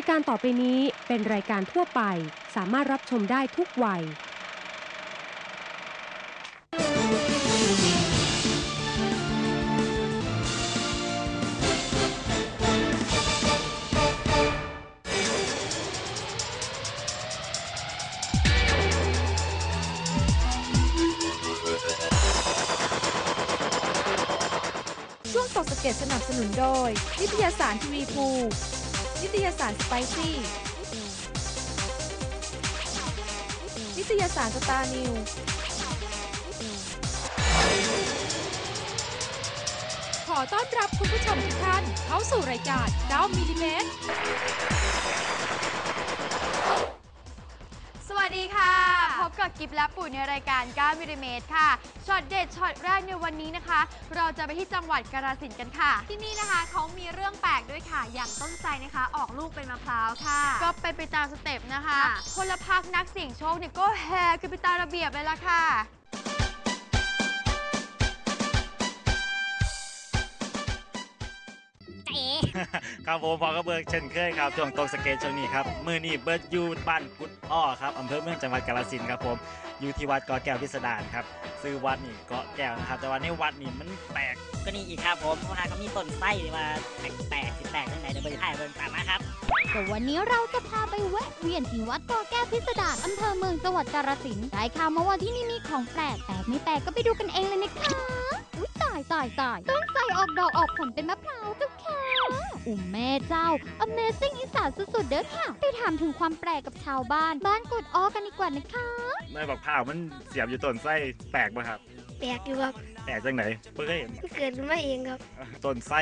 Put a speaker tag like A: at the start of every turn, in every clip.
A: ายการต่อไปนี้เป็นรายการทั่วไป สามารถรับชมได้ทุกวัย
B: ช่วงตกสะเก็ดสนับสนุนโดยนิตยสารทีวีภู นิตยสารสไปซี่ นิตยสารสตาร์นิวขอต้อนรับคุณผู้ชมทุกท่านเข้าสู่รายการ9มิลลิเมตร
C: กับกิฟและปุ๋ยในรายการ 9มิลลิเมตรค่ะ ช็อตเด็ดช็อตแรกในวันนี้นะคะ เราจะไปที่จังหวัดกาฬสินธุ์กันค่ะ
D: ที่นี่นะคะเขามีเรื่องแปลกด้วยค่ะ อย่างต้นไทรนะคะ ออกลูกเป็นมะพร้าวค่ะ
C: ก็เป็นไปตามสเต็ปนะคะ
D: ค่ะ
C: พลพรรคนักเสี่ยงโชคเนี่ยก็แห่กันไปตามระเบียบเลยล่ะค่ะ
E: ครับผมพอกระเบิกเช่นเคยครับช่วงตกสเก็ตช่วงนี้ครับมือนี้เบิร์ดยูบ้านกุดอ้อครับอำเภอเมืองจังหวัดกาฬสินธุ์ครับผมอยู่ที่วัดเกาะแก้วพิสดารครับซื้อวัดนี่เกาะแก้วนะครับ แต่ว่าในวัดนี่มันแปลก
F: ก็นี่อีกครับผมเพราะว่าเขามีต้นไส้มาแปลกๆสิแปลกที่ไหนเดี๋ยวไปถ่ายเบิ่งตามมาครับ
G: แต่วันนี้เราจะพาไปแวะเวียนที่วัดกอแก้วพิสดารอำเภอเมืองจังหวัดกาฬสินธุ์ได้ข่าวมาว่าที่นี่มีของแปลกแปลกไม่แปลกก็ไปดูกันเองเลยนะคะายตายตายต้นไทรออกดอกออกผลเป็นมะพร้าวเจ้าค่ะ อุ้มแม่เจ้า Amazing อีสานสุดๆเด้อค่ะ ไปถามถึงความแปลกกับชาวบ้าน บ้านกดอ้อกันดีกว่านะคะ
E: ในบักพร้าวมันเสียบอยู่ต้นไส้แปลกป่ะครับ
H: แปลกอยู่ครับ
E: แปลกจังไหนเพิ่งเคยเห็น
H: เกิดขึ้นมาเองครับ
E: ต้นไส้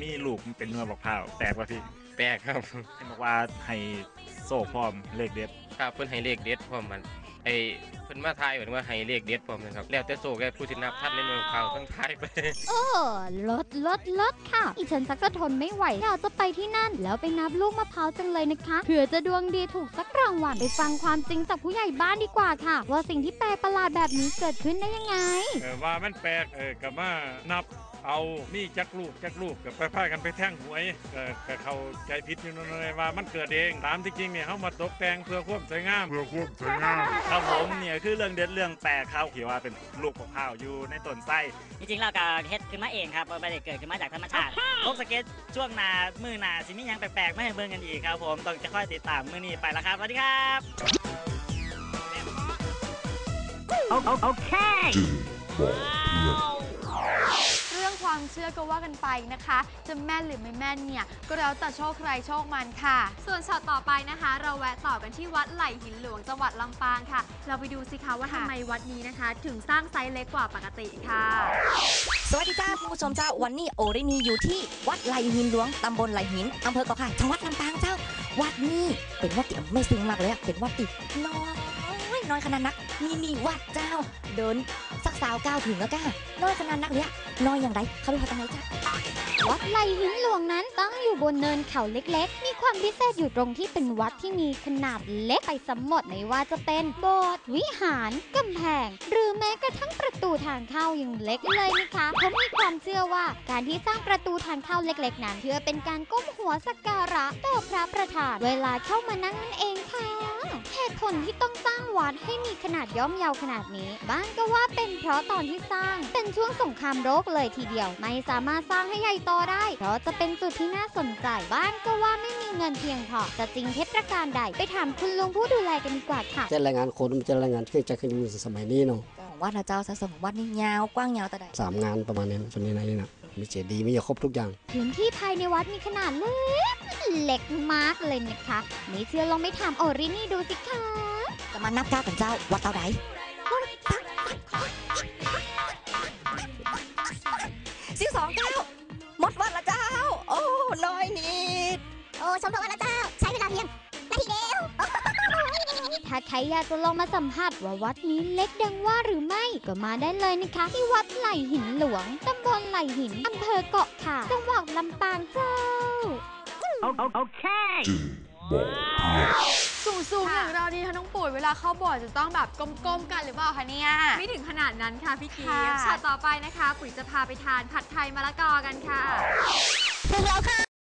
E: มีลูกมันเป็นเนื้อบักพร้าวแปลกป่ะพี่
I: แปลกครับ
E: เห็นบอกว่าให้โซ่พร้อมเลขเด็ด
I: ครับเพิ่นให้เลขเด็ดพร้อมมัน ไอเพิ่นมาทายเหมือนว่าให้เลขเด็ดพร้อมนะครับ แล้วแต่โซแกผู้ที่นับท่านในเมืองข่าวทั้งทายไป
G: โอ้ลดลดลดค่ะ อีฉันสักจะทนไม่ไหวอยากจะไปที่นั่น แล้วไปนับลูกมะพร้าวจังเลยนะคะเผื่อจะดวงดีถูกสักรางวัลไปฟังความจริงจากผู้ใหญ่บ้านดีกว่าค่ะ ว่าสิ่งที่แปลกประหลาดแบบนี้เกิดขึ้นได้ยังไง
J: เออว่ามันแปลกเออกับมานับ เอามีจักลูกจักลูกกับไปพากันไปแท่งหวยเออก็เข้าใจผิดอยู่นั่นเลยว่ามันเกิดเองตามที่จริงเนี่ยเขามาตกแต่งเพื่อความสวยงามเพื่อความสวยงาม
E: ครับผมเนี่ยคือเรื่องเด็ดเรื่องแปลกครับที่ว่าเป็นลูกบักพร้าวอยู่ในต้นไส้
F: จริงๆแล้วก็เฮ็ดขึ้นมาเองครับไม่ได้เกิดขึ้นมาจากธรรมชาติ
E: ตกสเก็ตช่วงหนามือหนาสิมีหยังแปลกๆไม่ให้เบิ่งกันอีกครับ ผมต้องจะค่อยติดตามมือนี้ไปแล้วครับสวัสดีครับ
C: เรื่องค วามเชื่อก็ว่ากันไปนะคะ จะแม่นหรือไม่แม่นเนี่ยก็แล้วแต่โชคใครโชคมันค่ะ
D: ส่วนช็อตต่อไปนะคะ เราแวะต่อกันที่วัดไหลหินหลวงจังหวัดลำปางค่ะ เราไปดูสิคะว่าทำไมวัดนี้นะคะ ถึงสร้างไซส์เล็กกว่าปกติค่ะ
K: สวัสดีจ้าคุณผู้ชมเจ้าวันนี้โอรินีอยู่ที่วัดไหลหินหลวงตำบลไหลหินอำเภอเกาะข่ายจังหวัดลำปางเจ้า วัดนี้เป็นวัดที่ไม่ซิงมากเลยอะเป็นวัดที่น้อยน้อยขนาดนักมีมีวัดเจ้า เดินสัก สาวก้าวถึงแล้วก้าน้อยขนาดนักเลยอะนอยอย่างไรเขาไปพอตรงไหนจ้า
G: วัดไหลหินหลวงนั้นตั้งอยู่บนเนินเขาเล็กๆ มีความพิเศษอยู่ตรงที่เป็นวัดที่มีขนาดเล็กไปสมหมดไม่ว่าจะเป็นโบสถ์วิหารกำแพง หรือแม้กระทั่งประตูทางเข้ายังเล็กเลยนะคะเขามีความเชื่อว่าการที่สร้างประตูทางเข้าเล็กๆนั้นเพื่อเป็นการก้มหัวสักการะต่อพระประธานเวลาเข้ามานั่งนั่นเองค่ะเหตุผลที่ต้องสร้างวัดให้มีขนาดย่อมเยาวขนาดนี้ บ้างก็ว่าเป็นเพราะตอนที่สร้างเป็นช่วงสงครามโลกเลยทีเดียว ไม่สามารถสร้างให้ใหญ่โตได้ เพราะจะเป็นจุดที่น่าสนใจบ้านก็ว่าไม่มีเงินเพียงพอจะจริงเท็จประการใดไปถามคุณลุงผู้ดูแลกันดีกว่าค่ะ
L: จะรายงานคนมันจะรายงานเครื่องจักรเครื่องมือสมัยนี้เนาะ
K: ของวัดนะเจ้าสัดส่วนของวัดนี่ยาวกว้างยาวแต่ใด
L: สามงานประมาณนี้นะส่วนนี้นะนี่นะมีเจดีย์มีครบทุกอย่าง
G: พื้นที่ภายในวัดมีขนาดเล็กเล็กมากเลยนะคะไม่เชื่อลองไปถามโอรินี่ดูสิคะ
K: จะมานับก้าวกันเจ้าวัดเท่าไหสิ
G: ครอยากจะลองมาสัมผัสว่าวัดนี้เล็กดังว่าหรือไม่ ก็มาได้เลยนะคะ ที่วัดไหลหินหลวงตำบลไหลหินอำเภอเกาะขาจังหวัดลำปางเจ้า
C: สูงๆอย่างเรานี่คะน้องปุ๋ยเวลาเข้าโบอร์ดจะต้องแบบก้มๆกันหรือเปล่าคะเนี่ย
D: ไม่ถึงขนาดนั้นค่ะพี่กี
C: ค่ะ
D: ฟช็อตต่อไปนะคะ ปุ๋ยจะพาไปทานผัดไทยมะละกอกันค่ะ
K: ถึงแล้วค่ะ